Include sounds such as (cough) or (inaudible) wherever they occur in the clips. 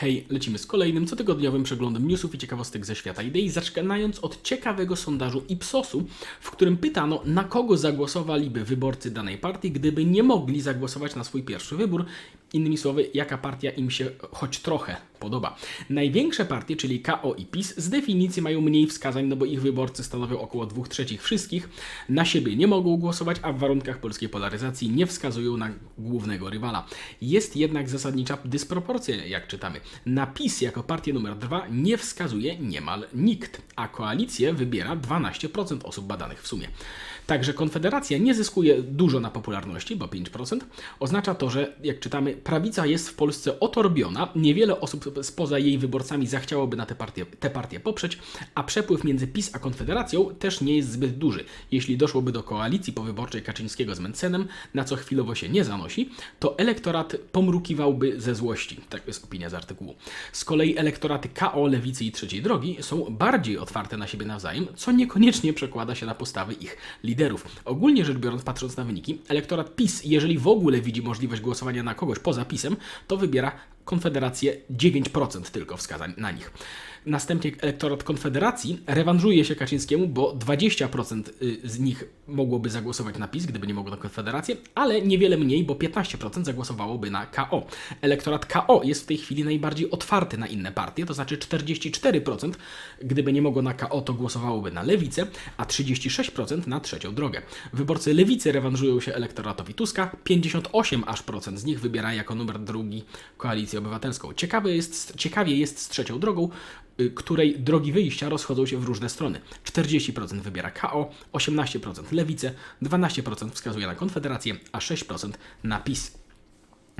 Hej, lecimy z kolejnym cotygodniowym przeglądem newsów i ciekawostek ze świata idei, zaczynając od ciekawego sondażu Ipsosu, w którym pytano, na kogo zagłosowaliby wyborcy danej partii, gdyby nie mogli zagłosować na swój pierwszy wybór. Innymi słowy, jaka partia im się choć trochę podoba. Największe partie, czyli KO i PiS, z definicji mają mniej wskazań, no bo ich wyborcy stanowią około 2 trzecich wszystkich. Na siebie nie mogą głosować, a w warunkach polskiej polaryzacji nie wskazują na głównego rywala. Jest jednak zasadnicza dysproporcja, jak czytamy. Na PiS jako partię numer 2 nie wskazuje niemal nikt, a koalicję wybiera 12% osób badanych w sumie. Także Konfederacja nie zyskuje dużo na popularności, bo 5%. Oznacza to, że jak czytamy, prawica jest w Polsce otorbiona, niewiele osób spoza jej wyborcami zachciałoby na tę partię, tę partię poprzeć, a przepływ między PiS a Konfederacją też nie jest zbyt duży. Jeśli doszłoby do koalicji powyborczej Kaczyńskiego z Mencenem, na co chwilowo się nie zanosi, to elektorat pomrukiwałby ze złości. Tak jest opinia z artykułu. Z kolei elektoraty KO, Lewicy i Trzeciej Drogi są bardziej otwarte na siebie nawzajem, co niekoniecznie przekłada się na postawy ich liderów. Ogólnie rzecz biorąc, patrząc na wyniki, elektorat PiS, jeżeli w ogóle widzi możliwość głosowania na kogoś poza PiSem, to wybiera Konfederację 9% tylko wskazań na nich. Następnie elektorat Konfederacji rewanżuje się Kaczyńskiemu, bo 20% z nich mogłoby zagłosować na PiS, gdyby nie mogło na Konfederację, ale niewiele mniej, bo 15% zagłosowałoby na KO. Elektorat KO jest w tej chwili najbardziej otwarty na inne partie, to znaczy 44%, gdyby nie mogło na KO, to głosowałoby na Lewicę, a 36% na trzecią drogę. Wyborcy Lewicy rewanżują się elektoratowi Tuska, 58 aż procent z nich wybiera jako numer drugi koalicję obywatelską. Ciekawe jest, ciekawie jest z trzecią drogą, y, której drogi wyjścia rozchodzą się w różne strony. 40% wybiera KO, 18% Lewicę, 12% wskazuje na Konfederację, a 6% na PiS.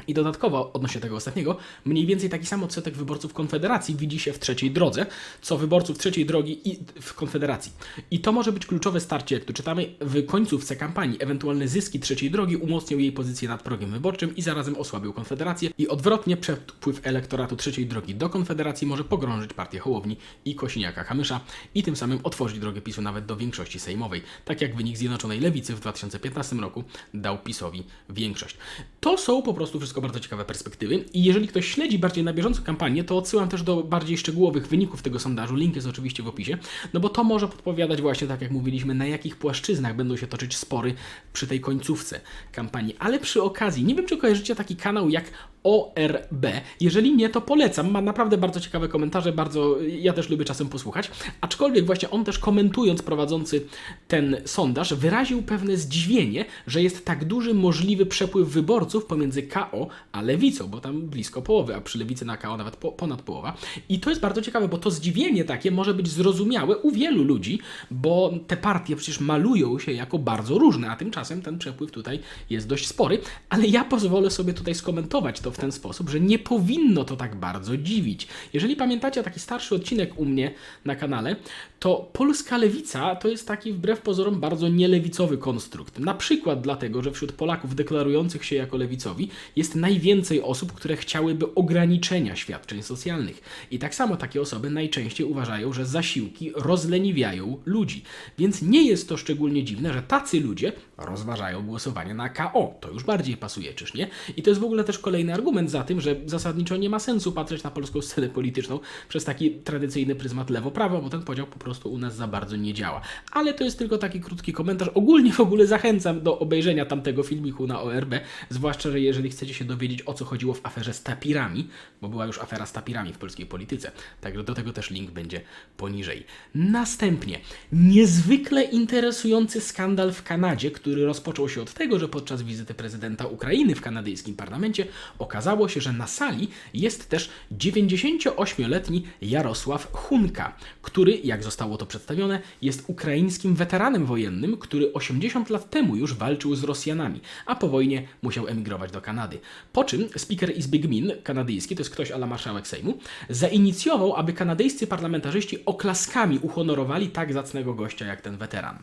I dodatkowo, odnośnie tego ostatniego, mniej więcej taki sam odsetek wyborców Konfederacji widzi się w trzeciej drodze, co wyborców trzeciej drogi i w Konfederacji. I to może być kluczowe starcie, jak tu czytamy, w końcówce kampanii. Ewentualne zyski trzeciej drogi umocnią jej pozycję nad progiem wyborczym i zarazem osłabią Konfederację. I odwrotnie, przepływ elektoratu trzeciej drogi do Konfederacji może pogrążyć partię Hołowni i Kosiniaka-Kamysza i tym samym otworzyć drogę PiSu nawet do większości sejmowej, tak jak wynik Zjednoczonej Lewicy w 2015 roku dał PiSowi większość. To są po prostu wszystko bardzo ciekawe perspektywy i jeżeli ktoś śledzi bardziej na bieżąco kampanię, to odsyłam też do bardziej szczegółowych wyników tego sondażu, link jest oczywiście w opisie, no bo to może podpowiadać właśnie, tak jak mówiliśmy, na jakich płaszczyznach będą się toczyć spory przy tej końcówce kampanii. Ale przy okazji, nie wiem czy kojarzycie taki kanał jak ORB. Jeżeli nie, to polecam. Ma naprawdę bardzo ciekawe komentarze, bardzo ja też lubię czasem posłuchać. Aczkolwiek właśnie on też komentując prowadzący ten sondaż wyraził pewne zdziwienie, że jest tak duży możliwy przepływ wyborców pomiędzy KO a Lewicą, bo tam blisko połowy, a przy Lewicy na KO nawet po, ponad połowa. I to jest bardzo ciekawe, bo to zdziwienie takie może być zrozumiałe u wielu ludzi, bo te partie przecież malują się jako bardzo różne, a tymczasem ten przepływ tutaj jest dość spory, ale ja pozwolę sobie tutaj skomentować to w ten sposób, że nie powinno to tak bardzo dziwić. Jeżeli pamiętacie taki starszy odcinek u mnie na kanale, to polska lewica to jest taki wbrew pozorom bardzo nielewicowy konstrukt. Na przykład dlatego, że wśród Polaków deklarujących się jako lewicowi jest najwięcej osób, które chciałyby ograniczenia świadczeń socjalnych. I tak samo takie osoby najczęściej uważają, że zasiłki rozleniwiają ludzi. Więc nie jest to szczególnie dziwne, że tacy ludzie rozważają głosowanie na KO. To już bardziej pasuje, czyż nie? I to jest w ogóle też kolejny argument za tym, że zasadniczo nie ma sensu patrzeć na polską scenę polityczną przez taki tradycyjny pryzmat lewo-prawo, bo ten podział po prostu u nas za bardzo nie działa. Ale to jest tylko taki krótki komentarz. Ogólnie w ogóle zachęcam do obejrzenia tamtego filmiku na ORB, zwłaszcza, że jeżeli chcecie się dowiedzieć o co chodziło w aferze z tapirami, bo była już afera z tapirami w polskiej polityce. Także do tego też link będzie poniżej. Następnie niezwykle interesujący skandal w Kanadzie, który rozpoczął się od tego, że podczas wizyty prezydenta Ukrainy w kanadyjskim parlamencie okazało się, że na sali jest też 98-letni Jarosław Hunka, który, jak zostało to przedstawione, jest ukraińskim weteranem wojennym, który 80 lat temu już walczył z Rosjanami, a po wojnie musiał emigrować do Kanady. Po czym Speaker Izby Gmin kanadyjski, to jest ktoś ala marszałek Sejmu, zainicjował, aby kanadyjscy parlamentarzyści oklaskami uhonorowali tak zacnego gościa jak ten weteran.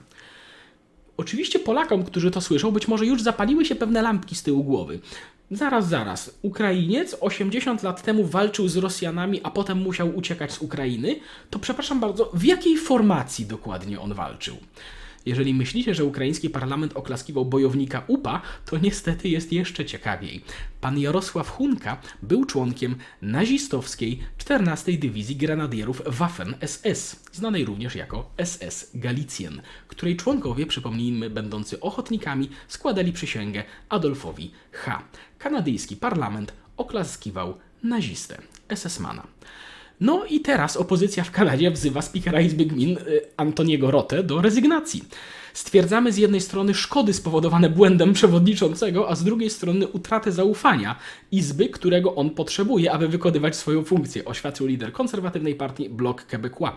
Oczywiście Polakom, którzy to słyszą, być może już zapaliły się pewne lampki z tyłu głowy. Zaraz, zaraz. Ukrainiec 80 lat temu walczył z Rosjanami, a potem musiał uciekać z Ukrainy? To przepraszam bardzo, w jakiej formacji dokładnie on walczył? Jeżeli myślicie, że ukraiński parlament oklaskiwał bojownika UPA, to niestety jest jeszcze ciekawiej. Pan Jarosław Hunka był członkiem nazistowskiej 14 Dywizji Grenadierów Waffen-SS, znanej również jako SS Galicjen, której członkowie, przypomnijmy, będący ochotnikami, składali przysięgę Adolfowi H. Kanadyjski parlament oklaskiwał nazistę, SS-mana. No i teraz opozycja w Kanadzie wzywa spikera Izby Gmin y, Antoniego Rotę do rezygnacji. Stwierdzamy z jednej strony szkody spowodowane błędem przewodniczącego, a z drugiej strony utratę zaufania Izby, którego on potrzebuje, aby wykonywać swoją funkcję, oświadczył lider konserwatywnej partii Bloc Québécois.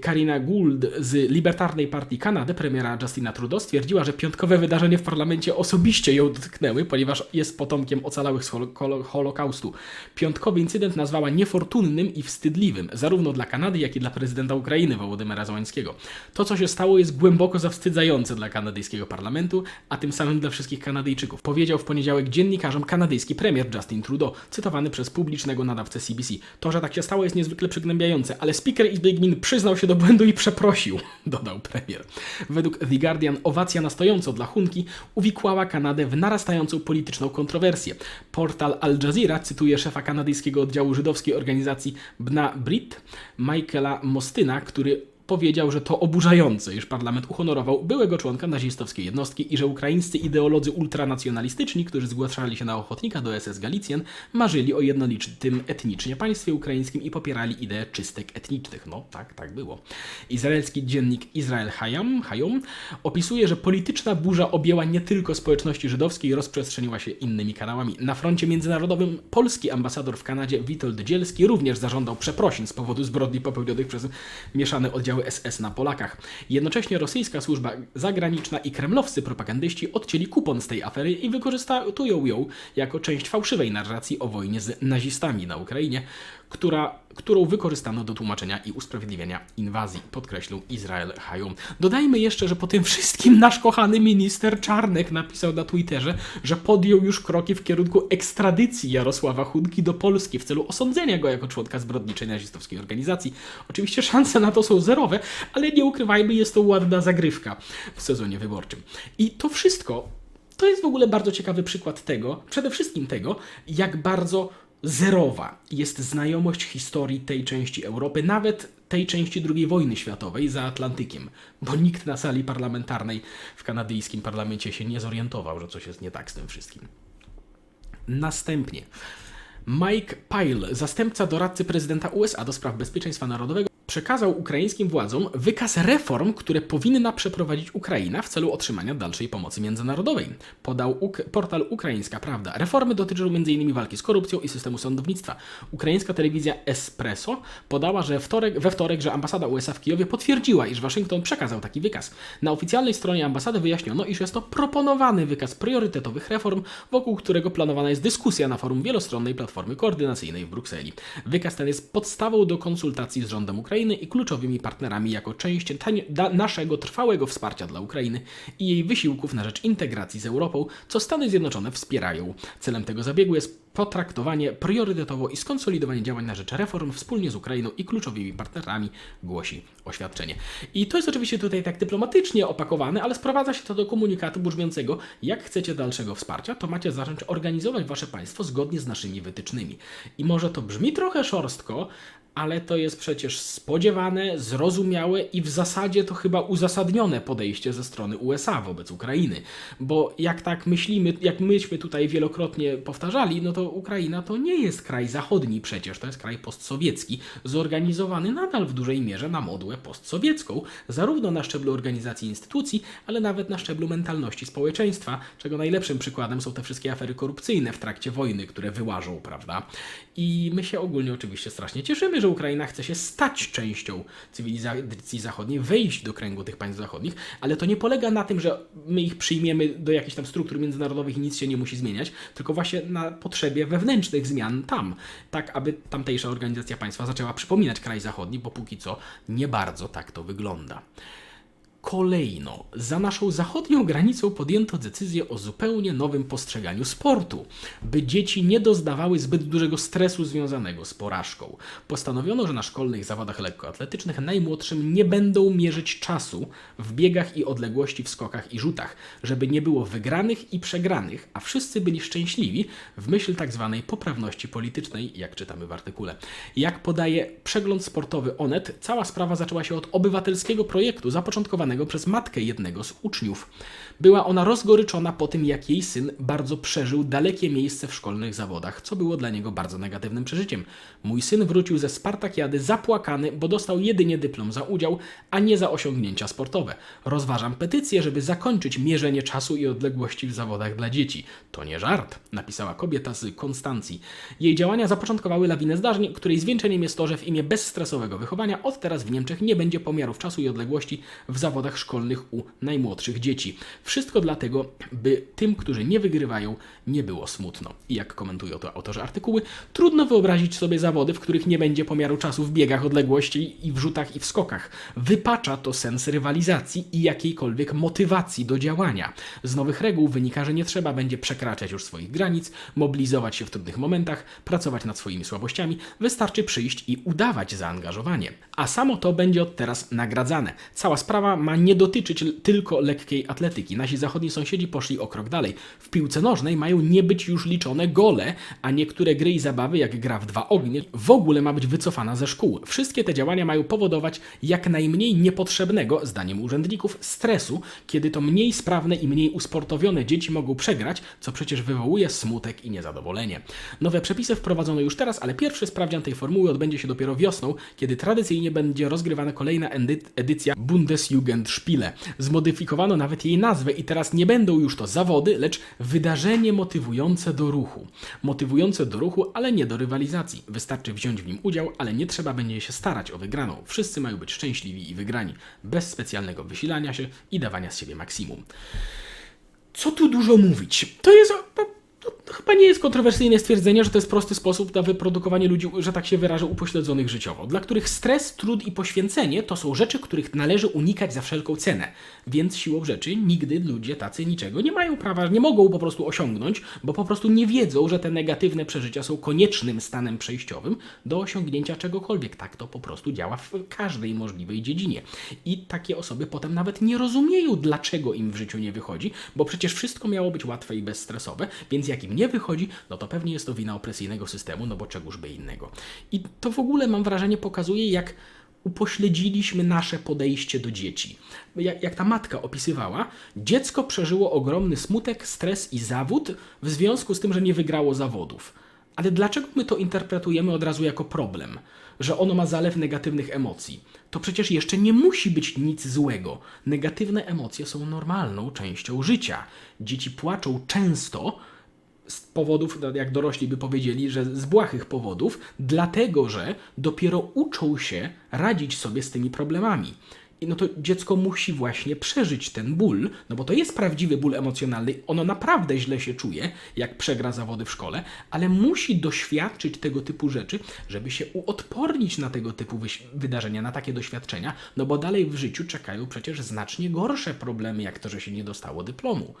Karina Gould z Libertarnej Partii Kanady, premiera Justina Trudeau, stwierdziła, że piątkowe wydarzenia w parlamencie osobiście ją dotknęły, ponieważ jest potomkiem ocalałych z holo- holo- Holokaustu. Piątkowy incydent nazwała niefortunnym i wstydliwym, zarówno dla Kanady, jak i dla prezydenta Ukrainy Wołodymyra Załańskiego. To, co się stało, jest głęboko zawstydzające dla kanadyjskiego parlamentu, a tym samym dla wszystkich Kanadyjczyków, powiedział w poniedziałek dziennikarzom kanadyjski premier Justin Trudeau, cytowany przez publicznego nadawcę CBC. To, że tak się stało, jest niezwykle przygnębiające, ale speaker Izby Gmin przyznał się do błędu i przeprosił, (laughs) dodał premier. Według The Guardian owacja na stojąco dla Hunki uwikłała Kanadę w narastającą polityczną kontrowersję. Portal Al Jazeera cytuje szefa kanadyjskiego oddziału żydowskiej organizacji Bna Brit, Michaela Mostyna, który powiedział, że to oburzające, iż parlament uhonorował byłego członka nazistowskiej jednostki i że ukraińscy ideolodzy ultranacjonalistyczni, którzy zgłaszali się na ochotnika do SS Galicjen, marzyli o jednolitym etnicznie państwie ukraińskim i popierali ideę czystek etnicznych. No tak, tak było. Izraelski dziennik Izrael Hayam, Hayom opisuje, że polityczna burza objęła nie tylko społeczności żydowskiej rozprzestrzeniła się innymi kanałami. Na froncie międzynarodowym polski ambasador w Kanadzie Witold Dzielski również zażądał przeprosin z powodu zbrodni popełnionych przez mieszane oddziały SS na Polakach. Jednocześnie rosyjska służba zagraniczna i kremlowscy propagandyści odcięli kupon z tej afery i wykorzystują ją jako część fałszywej narracji o wojnie z nazistami na Ukrainie, która, którą wykorzystano do tłumaczenia i usprawiedliwienia inwazji, podkreślił Izrael Hayom. Dodajmy jeszcze, że po tym wszystkim nasz kochany minister Czarnek napisał na Twitterze, że podjął już kroki w kierunku ekstradycji Jarosława Hunki do Polski w celu osądzenia go jako członka zbrodniczej nazistowskiej organizacji. Oczywiście szanse na to są zerowe, ale nie ukrywajmy, jest to ładna zagrywka w sezonie wyborczym. I to wszystko to jest w ogóle bardzo ciekawy przykład tego, przede wszystkim tego, jak bardzo zerowa jest znajomość historii tej części Europy, nawet tej części II wojny światowej za Atlantykiem, bo nikt na sali parlamentarnej w kanadyjskim parlamencie się nie zorientował, że coś jest nie tak z tym wszystkim. Następnie Mike Pyle, zastępca doradcy prezydenta USA do spraw bezpieczeństwa narodowego, przekazał ukraińskim władzom wykaz reform, które powinna przeprowadzić Ukraina w celu otrzymania dalszej pomocy międzynarodowej. Podał uk portal Ukraińska Prawda. Reformy dotyczą m.in. walki z korupcją i systemu sądownictwa. Ukraińska telewizja Espresso podała, że wtorek, we wtorek, że ambasada USA w Kijowie potwierdziła, iż Waszyngton przekazał taki wykaz. Na oficjalnej stronie ambasady wyjaśniono, iż jest to proponowany wykaz priorytetowych reform, wokół którego planowana jest dyskusja na forum wielostronnej Platformy Koordynacyjnej w Brukseli. Wykaz ten jest podstawą do konsultacji z rządem Ukrainy i kluczowymi partnerami jako część naszego trwałego wsparcia dla Ukrainy i jej wysiłków na rzecz integracji z Europą, co Stany Zjednoczone wspierają. Celem tego zabiegu jest potraktowanie priorytetowo i skonsolidowanie działań na rzecz reform wspólnie z Ukrainą i kluczowymi partnerami, głosi oświadczenie. I to jest oczywiście tutaj tak dyplomatycznie opakowane, ale sprowadza się to do komunikatu brzmiącego, jak chcecie dalszego wsparcia, to macie zacząć organizować wasze państwo zgodnie z naszymi wytycznymi. I może to brzmi trochę szorstko, ale to jest przecież spodziewane, zrozumiałe i w zasadzie to chyba uzasadnione podejście ze strony USA wobec Ukrainy. Bo jak tak myślimy, jak myśmy tutaj wielokrotnie powtarzali, no to Ukraina to nie jest kraj zachodni przecież, to jest kraj postsowiecki, zorganizowany nadal w dużej mierze na modłę postsowiecką, zarówno na szczeblu organizacji instytucji, ale nawet na szczeblu mentalności społeczeństwa, czego najlepszym przykładem są te wszystkie afery korupcyjne w trakcie wojny, które wyłażą, prawda? I my się ogólnie oczywiście strasznie cieszymy, że Ukraina chce się stać częścią cywilizacji zachodniej, wejść do kręgu tych państw zachodnich, ale to nie polega na tym, że my ich przyjmiemy do jakichś tam struktur międzynarodowych i nic się nie musi zmieniać, tylko właśnie na potrzebie wewnętrznych zmian tam, tak aby tamtejsza organizacja państwa zaczęła przypominać kraj zachodni, bo póki co nie bardzo tak to wygląda. Kolejno, za naszą zachodnią granicą podjęto decyzję o zupełnie nowym postrzeganiu sportu, by dzieci nie doznawały zbyt dużego stresu związanego z porażką. Postanowiono, że na szkolnych zawodach lekkoatletycznych najmłodszym nie będą mierzyć czasu w biegach i odległości w skokach i rzutach, żeby nie było wygranych i przegranych, a wszyscy byli szczęśliwi w myśl tak zwanej poprawności politycznej, jak czytamy w artykule. Jak podaje przegląd sportowy Onet, cała sprawa zaczęła się od obywatelskiego projektu zapoczątkowanego przez matkę jednego z uczniów. Była ona rozgoryczona po tym, jak jej syn bardzo przeżył dalekie miejsce w szkolnych zawodach, co było dla niego bardzo negatywnym przeżyciem. Mój syn wrócił ze Spartakiady zapłakany, bo dostał jedynie dyplom za udział, a nie za osiągnięcia sportowe. Rozważam petycję, żeby zakończyć mierzenie czasu i odległości w zawodach dla dzieci. To nie żart, napisała kobieta z Konstancji. Jej działania zapoczątkowały lawinę zdarzeń, której zwieńczeniem jest to, że w imię bezstresowego wychowania od teraz w Niemczech nie będzie pomiarów czasu i odległości w zawodach szkolnych u najmłodszych dzieci. Wszystko dlatego, by tym, którzy nie wygrywają, nie było smutno. I jak komentują to autorzy artykuły, trudno wyobrazić sobie zawody, w których nie będzie pomiaru czasu w biegach, odległości i w rzutach i w skokach. Wypacza to sens rywalizacji i jakiejkolwiek motywacji do działania. Z nowych reguł wynika, że nie trzeba będzie przekraczać już swoich granic, mobilizować się w trudnych momentach, pracować nad swoimi słabościami, wystarczy przyjść i udawać zaangażowanie. A samo to będzie od teraz nagradzane. Cała sprawa ma nie dotyczyć tylko lekkiej atletyki. Nasi zachodni sąsiedzi poszli o krok dalej. W piłce nożnej mają nie być już liczone gole, a niektóre gry i zabawy, jak gra w dwa ognie, w ogóle ma być wycofana ze szkół. Wszystkie te działania mają powodować jak najmniej niepotrzebnego, zdaniem urzędników, stresu, kiedy to mniej sprawne i mniej usportowione dzieci mogą przegrać, co przecież wywołuje smutek i niezadowolenie. Nowe przepisy wprowadzono już teraz, ale pierwszy sprawdzian tej formuły odbędzie się dopiero wiosną, kiedy tradycyjnie będzie rozgrywana kolejna edy- edycja Bundesjugendspiele. Zmodyfikowano nawet jej nazwę i teraz nie będą już to zawody, lecz wydarzenie motywujące do ruchu. Motywujące do ruchu, ale nie do rywalizacji. Wystarczy wziąć w nim udział, ale nie trzeba będzie się starać o wygraną. Wszyscy mają być szczęśliwi i wygrani, bez specjalnego wysilania się i dawania z siebie maksimum. Co tu dużo mówić? To jest. Chyba nie jest kontrowersyjne stwierdzenie, że to jest prosty sposób na wyprodukowanie ludzi, że tak się wyrażę, upośledzonych życiowo, dla których stres, trud i poświęcenie to są rzeczy, których należy unikać za wszelką cenę. Więc siłą rzeczy nigdy ludzie tacy niczego nie mają prawa, nie mogą po prostu osiągnąć, bo po prostu nie wiedzą, że te negatywne przeżycia są koniecznym stanem przejściowym do osiągnięcia czegokolwiek. Tak to po prostu działa w każdej możliwej dziedzinie. I takie osoby potem nawet nie rozumieją, dlaczego im w życiu nie wychodzi, bo przecież wszystko miało być łatwe i bezstresowe, więc jak nie wychodzi, no to pewnie jest to wina opresyjnego systemu, no bo czegoż by innego. I to w ogóle mam wrażenie pokazuje, jak upośledziliśmy nasze podejście do dzieci. Jak, jak ta matka opisywała, dziecko przeżyło ogromny smutek, stres i zawód w związku z tym, że nie wygrało zawodów. Ale dlaczego my to interpretujemy od razu jako problem? Że ono ma zalew negatywnych emocji. To przecież jeszcze nie musi być nic złego. Negatywne emocje są normalną częścią życia. Dzieci płaczą często, z powodów, no, jak dorośli by powiedzieli, że z błahych powodów, dlatego że dopiero uczą się radzić sobie z tymi problemami. I no to dziecko musi właśnie przeżyć ten ból, no bo to jest prawdziwy ból emocjonalny. Ono naprawdę źle się czuje, jak przegra zawody w szkole, ale musi doświadczyć tego typu rzeczy, żeby się uodpornić na tego typu wydarzenia, na takie doświadczenia, no bo dalej w życiu czekają przecież znacznie gorsze problemy, jak to, że się nie dostało dyplomu.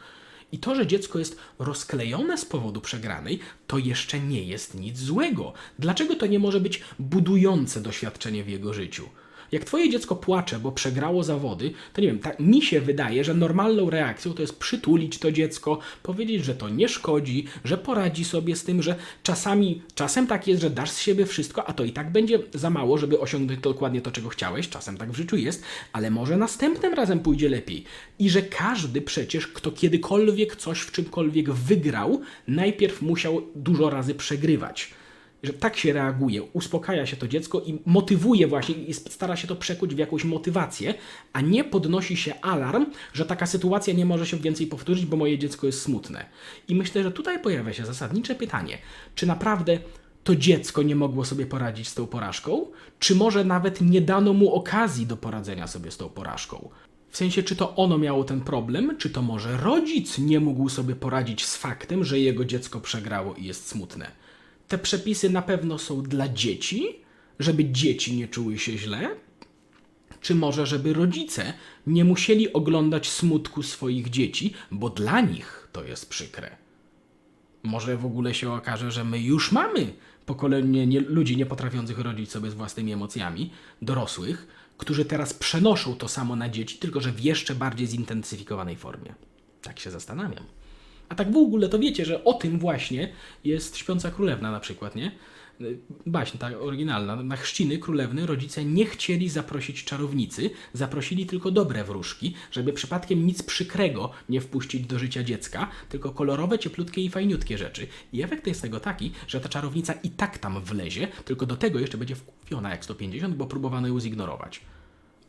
I to, że dziecko jest rozklejone z powodu przegranej, to jeszcze nie jest nic złego. Dlaczego to nie może być budujące doświadczenie w jego życiu? Jak twoje dziecko płacze, bo przegrało zawody, to nie wiem, tak mi się wydaje, że normalną reakcją to jest przytulić to dziecko, powiedzieć, że to nie szkodzi, że poradzi sobie z tym, że czasami, czasem tak jest, że dasz z siebie wszystko, a to i tak będzie za mało, żeby osiągnąć dokładnie to, czego chciałeś, czasem tak w życiu jest, ale może następnym razem pójdzie lepiej. I że każdy przecież, kto kiedykolwiek coś w czymkolwiek wygrał, najpierw musiał dużo razy przegrywać że tak się reaguje, uspokaja się to dziecko i motywuje właśnie, i stara się to przekuć w jakąś motywację, a nie podnosi się alarm, że taka sytuacja nie może się więcej powtórzyć, bo moje dziecko jest smutne. I myślę, że tutaj pojawia się zasadnicze pytanie, czy naprawdę to dziecko nie mogło sobie poradzić z tą porażką, czy może nawet nie dano mu okazji do poradzenia sobie z tą porażką? W sensie, czy to ono miało ten problem, czy to może rodzic nie mógł sobie poradzić z faktem, że jego dziecko przegrało i jest smutne? Te przepisy na pewno są dla dzieci, żeby dzieci nie czuły się źle. Czy może, żeby rodzice nie musieli oglądać smutku swoich dzieci, bo dla nich to jest przykre? Może w ogóle się okaże, że my już mamy pokolenie nie, ludzi nie potrafiących rodzić sobie z własnymi emocjami, dorosłych, którzy teraz przenoszą to samo na dzieci, tylko że w jeszcze bardziej zintensyfikowanej formie. Tak się zastanawiam. A tak w ogóle to wiecie, że o tym właśnie jest Śpiąca Królewna na przykład, nie? Baśń ta oryginalna. Na chrzciny królewny rodzice nie chcieli zaprosić czarownicy, zaprosili tylko dobre wróżki, żeby przypadkiem nic przykrego nie wpuścić do życia dziecka, tylko kolorowe, cieplutkie i fajniutkie rzeczy. I efekt jest tego taki, że ta czarownica i tak tam wlezie, tylko do tego jeszcze będzie wkupiona jak 150, bo próbowano ją zignorować.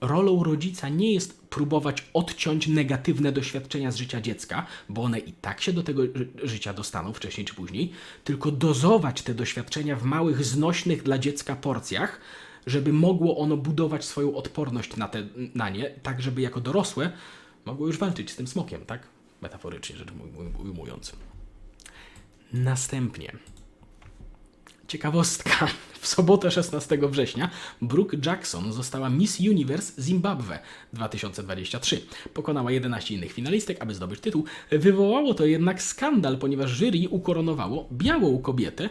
Rolą rodzica nie jest próbować odciąć negatywne doświadczenia z życia dziecka, bo one i tak się do tego ży- życia dostaną wcześniej czy później, tylko dozować te doświadczenia w małych, znośnych dla dziecka porcjach, żeby mogło ono budować swoją odporność na, te, na nie, tak żeby jako dorosłe mogło już walczyć z tym smokiem, tak? Metaforycznie rzecz uj- ujmując. Następnie. Ciekawostka. W sobotę 16 września Brooke Jackson została Miss Universe Zimbabwe 2023. Pokonała 11 innych finalistek, aby zdobyć tytuł. Wywołało to jednak skandal, ponieważ jury ukoronowało białą kobietę,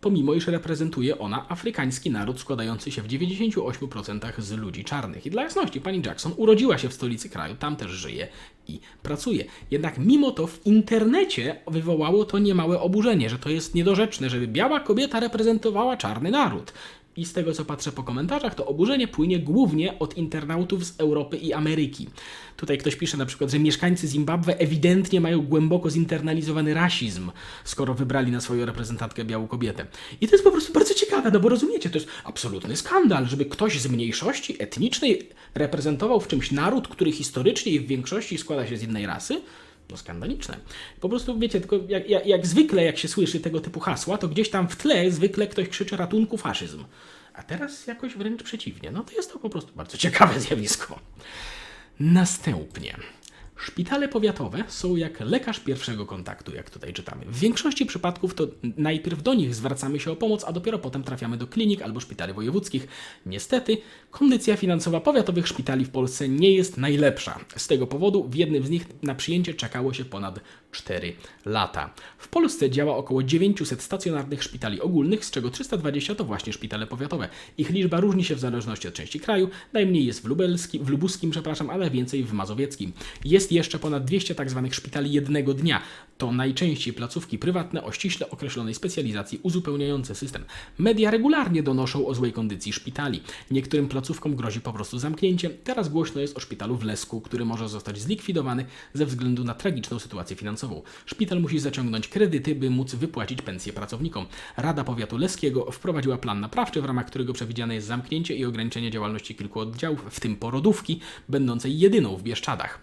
pomimo iż reprezentuje ona afrykański naród składający się w 98% z ludzi czarnych. I dla jasności, pani Jackson urodziła się w stolicy kraju, tam też żyje i pracuje. Jednak mimo to w internecie wywołało to niemałe oburzenie, że to jest niedorzeczne, żeby biała kobieta reprezentowała czarny naród. I z tego co patrzę po komentarzach, to oburzenie płynie głównie od internautów z Europy i Ameryki. Tutaj ktoś pisze na przykład, że mieszkańcy Zimbabwe ewidentnie mają głęboko zinternalizowany rasizm, skoro wybrali na swoją reprezentantkę białą kobietę. I to jest po prostu bardzo ciekawe, no bo rozumiecie, to jest absolutny skandal, żeby ktoś z mniejszości etnicznej reprezentował w czymś naród, który historycznie i w większości składa się z jednej rasy. No skandaliczne. Po prostu wiecie, tylko jak, jak, jak zwykle jak się słyszy tego typu hasła, to gdzieś tam w tle zwykle ktoś krzyczy ratunku faszyzm. A teraz jakoś wręcz przeciwnie. No to jest to po prostu bardzo ciekawe (laughs) zjawisko. Następnie. Szpitale powiatowe są jak lekarz pierwszego kontaktu, jak tutaj czytamy. W większości przypadków to najpierw do nich zwracamy się o pomoc, a dopiero potem trafiamy do klinik albo szpitali wojewódzkich. Niestety, kondycja finansowa powiatowych szpitali w Polsce nie jest najlepsza. Z tego powodu w jednym z nich na przyjęcie czekało się ponad 4 lata. W Polsce działa około 900 stacjonarnych szpitali ogólnych, z czego 320 to właśnie szpitale powiatowe. Ich liczba różni się w zależności od części kraju. Najmniej jest w, lubelskim, w lubuskim, przepraszam, ale więcej w mazowieckim. Jest jeszcze ponad 200 tzw. szpitali jednego dnia. To najczęściej placówki prywatne o ściśle określonej specjalizacji uzupełniające system. Media regularnie donoszą o złej kondycji szpitali. Niektórym placówkom grozi po prostu zamknięcie. Teraz głośno jest o szpitalu w Lesku, który może zostać zlikwidowany ze względu na tragiczną sytuację finansową. Szpital musi zaciągnąć kredyty, by móc wypłacić pensje pracownikom. Rada Powiatu Leskiego wprowadziła plan naprawczy, w ramach którego przewidziane jest zamknięcie i ograniczenie działalności kilku oddziałów, w tym porodówki, będącej jedyną w Bieszczadach.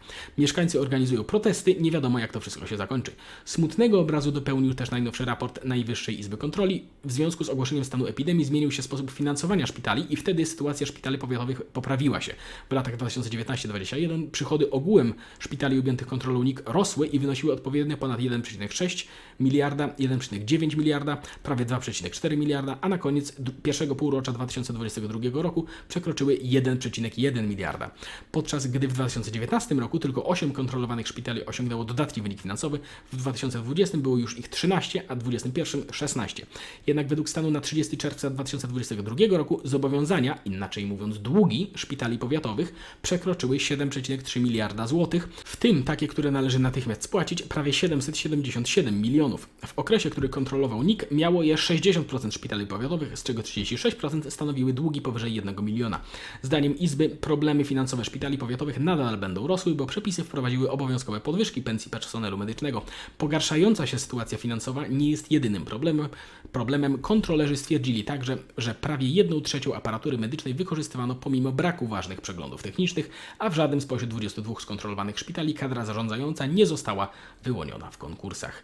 Mieszkańcy organizują protesty, nie wiadomo jak to wszystko się zakończy. Smutnego obrazu dopełnił też najnowszy raport Najwyższej Izby Kontroli. W związku z ogłoszeniem stanu epidemii zmienił się sposób finansowania szpitali i wtedy sytuacja szpitali powiatowych poprawiła się. W latach 2019-2021 przychody ogółem szpitali objętych kontrolą NIK rosły i wynosiły odpowiednio ponad 1,6 miliarda, 1,9 miliarda, prawie 2,4 miliarda, a na koniec pierwszego półrocza 2022 roku przekroczyły 1,1 miliarda. Podczas gdy w 2019 roku tylko 8 kontrolowanych szpitali osiągnęło dodatni wynik finansowy, w 2020 było już ich 13, a w 2021 16. Jednak według stanu na 30 czerwca 2022 roku zobowiązania, inaczej mówiąc długi szpitali powiatowych przekroczyły 7,3 miliarda złotych, w tym takie, które należy natychmiast spłacić, prawie 777 milionów. W okresie, który kontrolował NIK, miało je 60% szpitali powiatowych, z czego 36% stanowiły długi powyżej 1 miliona. Zdaniem Izby problemy finansowe szpitali powiatowych nadal będą rosły, bo przepisy wprowadziły obowiązkowe podwyżki pensji personelu medycznego. Pogarszająca się sytuacja finansowa nie jest jedynym problemem. Problemem kontrolerzy stwierdzili także, że prawie 1 trzecią aparatury medycznej wykorzystywano pomimo braku ważnych przeglądów technicznych, a w żadnym spośród 22 skontrolowanych szpitali kadra zarządzająca nie została wyłoniona w konkursach.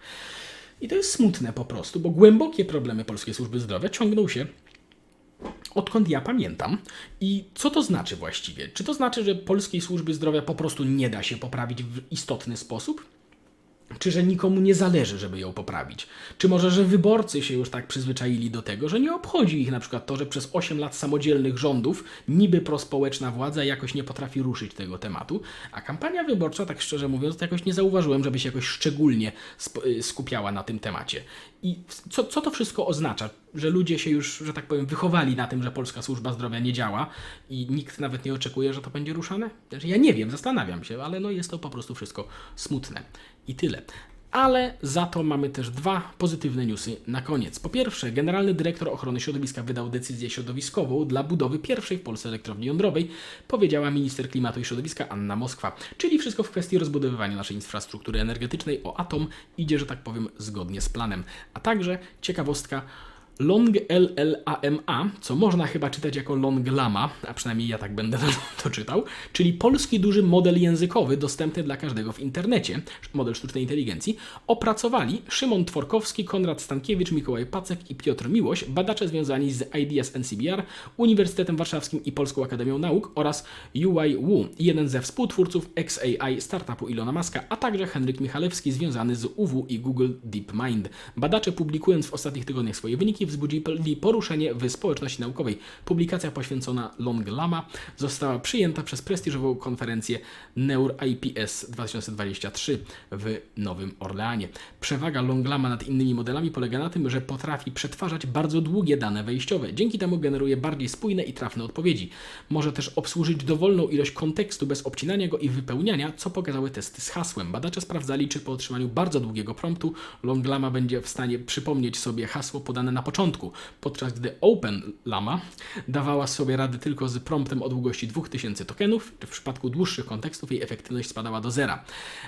I to jest smutne po prostu, bo głębokie problemy polskiej służby zdrowia ciągną się odkąd ja pamiętam. I co to znaczy właściwie? Czy to znaczy, że polskiej służby zdrowia po prostu nie da się poprawić w istotny sposób? Czy że nikomu nie zależy, żeby ją poprawić? Czy może, że wyborcy się już tak przyzwyczaili do tego, że nie obchodzi ich na przykład to, że przez 8 lat samodzielnych rządów niby prospołeczna władza jakoś nie potrafi ruszyć tego tematu, a kampania wyborcza, tak szczerze mówiąc, to jakoś nie zauważyłem, żeby się jakoś szczególnie y, skupiała na tym temacie. I co, co to wszystko oznacza? Że ludzie się już, że tak powiem, wychowali na tym, że polska służba zdrowia nie działa i nikt nawet nie oczekuje, że to będzie ruszane? Znaczy, ja nie wiem, zastanawiam się, ale no jest to po prostu wszystko smutne. I tyle. Ale za to mamy też dwa pozytywne newsy na koniec. Po pierwsze, generalny dyrektor ochrony środowiska wydał decyzję środowiskową dla budowy pierwszej w Polsce elektrowni jądrowej, powiedziała minister klimatu i środowiska Anna Moskwa. Czyli wszystko w kwestii rozbudowywania naszej infrastruktury energetycznej o atom idzie, że tak powiem, zgodnie z planem. A także ciekawostka. Long LLAMA, co można chyba czytać jako Long Lama, a przynajmniej ja tak będę (laughs) to czytał, czyli polski duży model językowy dostępny dla każdego w internecie, model sztucznej inteligencji, opracowali Szymon Tworkowski, Konrad Stankiewicz, Mikołaj Pacek i Piotr Miłoś, badacze związani z IDS NCBR, Uniwersytetem Warszawskim i Polską Akademią Nauk oraz UI Wu, jeden ze współtwórców XAI startupu Ilona Maska, a także Henryk Michalewski związany z UW i Google DeepMind. Badacze publikując w ostatnich tygodniach swoje wyniki wzbudzili poruszenie w społeczności naukowej. Publikacja poświęcona Long Lama została przyjęta przez prestiżową konferencję Neur IPS 2023 w Nowym Orleanie. Przewaga Long Lama nad innymi modelami polega na tym, że potrafi przetwarzać bardzo długie dane wejściowe. Dzięki temu generuje bardziej spójne i trafne odpowiedzi. Może też obsłużyć dowolną ilość kontekstu bez obcinania go i wypełniania, co pokazały testy z hasłem. Badacze sprawdzali, czy po otrzymaniu bardzo długiego promptu Long Lama będzie w stanie przypomnieć sobie hasło podane na początku, podczas gdy Open Lama dawała sobie radę tylko z promptem o długości 2000 tokenów. W przypadku dłuższych kontekstów jej efektywność spadała do zera.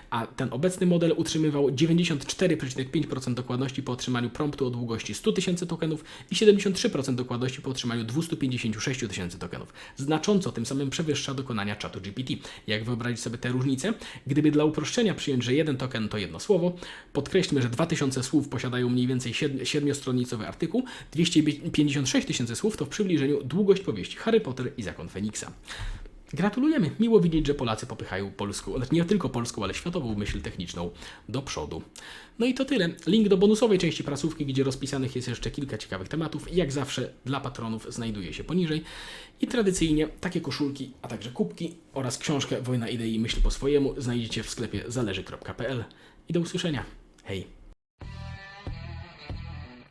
A ten obecny model utrzymywał 94,5% dokładności po otrzymaniu promptu o długości 100 tysięcy tokenów i 73% dokładności po otrzymaniu 256 tysięcy tokenów. Znacząco tym samym przewyższa dokonania czatu GPT. Jak wyobrazić sobie te różnice? Gdyby dla uproszczenia przyjąć, że jeden token to jedno słowo, podkreślmy, że 2000 słów posiadają mniej więcej 7-stronicowy artykuł, 256 tysięcy słów to w przybliżeniu długość powieści Harry Potter i Zakon Feniksa. Gratulujemy. Miło widzieć, że Polacy popychają polską, nie tylko polską, ale światową myśl techniczną do przodu. No i to tyle. Link do bonusowej części prasówki, gdzie rozpisanych jest jeszcze kilka ciekawych tematów. Jak zawsze dla patronów znajduje się poniżej. I tradycyjnie takie koszulki, a także kubki oraz książkę Wojna idei i myśl po swojemu znajdziecie w sklepie zależy.pl. I do usłyszenia. Hej!